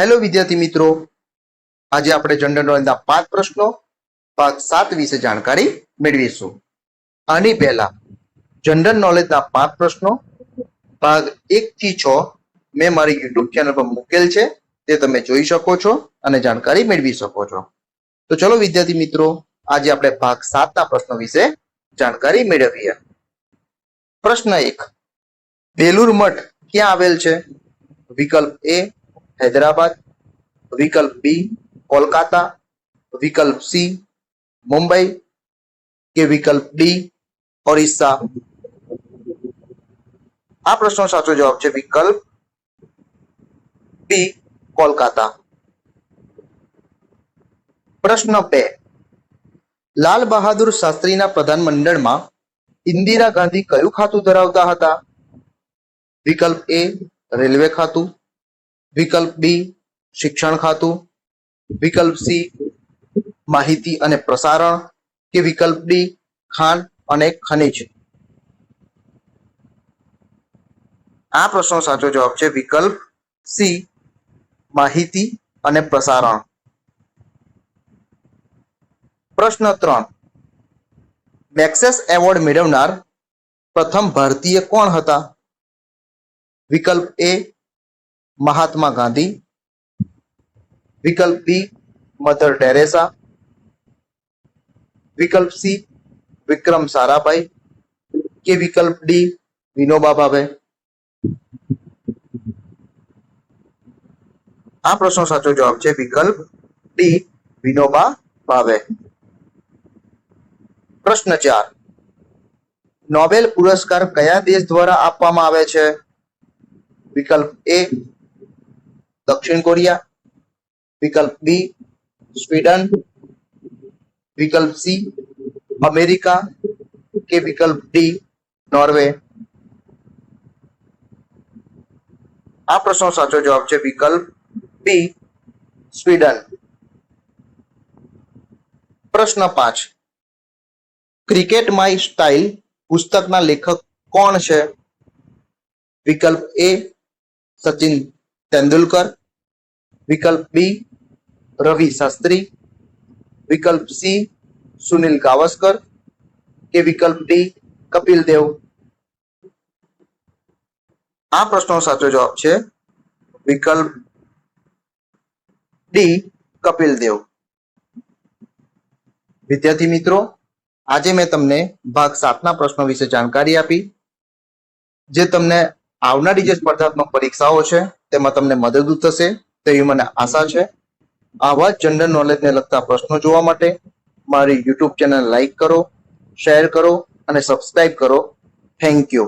Hello વિદ્યાર્થી મિત્રો. આજે આપણે જનરલ નોલેજના પાંચ પ્રશ્નો ભાગ સાત વિશે જાણકારી મેળવીશું. આની પહેલા જનરલ નોલેજના પાંચ પ્રશ્નો, ભાગ એક થી છ મેં મારી યુટ્યુબ ચેનલ પર મૂકેલ છે, તે તમે જોઈ શકો છો અને જાણકારી મેળવી શકો છો. તો ચલો, વિદ્યાર્થી મિત્રો, આજે આપણે ભાગ સાતના પ્રશ્નો વિશે જાણકારી મેળવીએ. પ્રશ્ન એક બેલુર મઠ ક્યાં આવેલ છે? વિકલ્પ એ હૈદરાબાદ, વિકલ્પ બી, કોલકાતા, વિકલ્પ સી, મુંબઈ કે વિકલ્પ ડી, ઓરિસ્સા. આ પ્રશ્નો સાચો જવાબ છે વિકલ્પ બી, કોલકાતા. પ્રશ્ન બે. લાલ બહાદુર શાસ્ત્રીના પ્રધાનમંડળમાં ઇન્દિરા ગાંધી કયું ખાતું ધરાવતા હતા? વિકલ્પ એ, રેલવે ખાતું. વિકલ્પ બી, શિક્ષણ ખાતું, વિકલ્પ સી, માહિતી અને પ્રસારણ કે વિકલ્પ ડી ખાણ અને ખનિજ. આ પ્રશ્નો સાચો જવાબ છે વિકલ્પ સી, માહિતી અને પ્રસારણ. પ્રશ્ન ત્રણ. મેક્સેસ એવોર્ડ મેળવનાર પ્રથમ ભારતીય કોણ હતા? વિકલ્પ એ મહાત્મા ગાંધી, વિકલ્પ બી, મધર ટેરેસા, વિકલ્પ સી, વિક્રમ સારાભાઈ કે વિકલ્પ ડી વિનોબા ભાવે આ પ્રશ્નો સાચો જવાબ છે વિકલ્પ ડી વિનોબા ભાવે પ્રશ્ન ચાર. નોબેલ પુરસ્કાર કયા દેશ દ્વારા આપવામાં આવે છે? વિકલ્પ એ દક્ષિણ કોરિયા, વિકલ્પ બી, સ્વીડન, વિકલ્પ સી, અમેરિકા કે વિકલ્પ ડી, નોર્વે. આ પ્રશ્નો સાચો જવાબ છે વિકલ્પ બી, સ્વીડન. પ્રશ્ન પાંચ. ક્રિકેટ માય સ્ટાઇલ પુસ્તકના લેખક કોણ છે? વિકલ્પ એ, સચિન તેંડુલકર. વિકલ્પ બી, રવિ શાસ્ત્રી. વિકલ્પ સી, સુનિલ ગાવસ્કર. કે વિકલ્પ ડી, કપિલ દેવ. આ પ્રશ્નો સાચો જવાબ છે વિકલ્પ ડી, કપિલ દેવ. વિદ્યાર્થી મિત્રો, આજે મેં તમને ભાગ સાતના પ્રશ્નો વિશે જાણકારી આપી, જે તમને આવનારી જે સ્પર્ધાત્મક પરીક્ષાઓ છે, તેમાં તમને મદદરૂપ થશે. તેવી મને આશા છે. આવા જનરલ નોલેજને લગતા પ્રશ્નો જોવા માટે મારી યુટ્યુબ ચેનલ લાઈક કરો શેર કરો અને સબસ્ક્રાઈબ કરો. Thank you